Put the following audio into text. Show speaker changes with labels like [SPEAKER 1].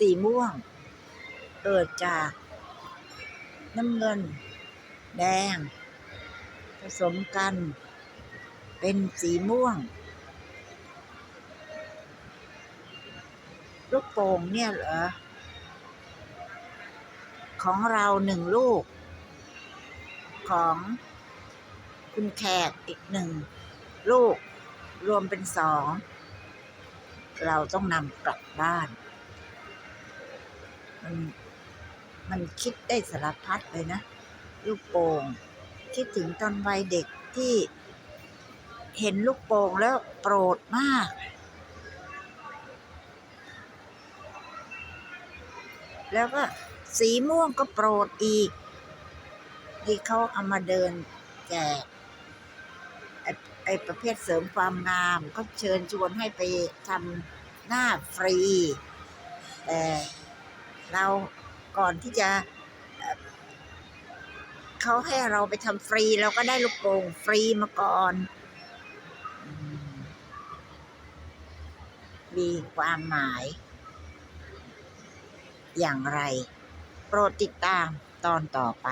[SPEAKER 1] สีม่วง เกิดจาก น้ำเงิน แดง ผสมกัน เป็นสีม่วง ลูกโป่งเนี่ยเหรอ ของเราหนึ่งลูก ของคุณแขกอีกหนึ่งลูกรวมเป็นสอง เราต้องนำกลับบ้าน มันมันคิดได้สารพัดเลยนะ ลูกโป่งคิดถึงตอนวัยเด็กที่เห็นลูกโป่งแล้วโปรดมาก แล้วก็สีม่วงก็โปรดอีก ที่เขาเอามาเดินแจกไอ้ไอประเภทเสริมความงาม ก็เชิญชวนให้ไปทำหน้าฟรี แต่ เราก่อนที่จะเขาให้เราไปทำฟรีเราก็ได้ลูกโป่งฟรีมาก่อน มีความหมาย อย่างไร โปรดติดตามตอนต่อไป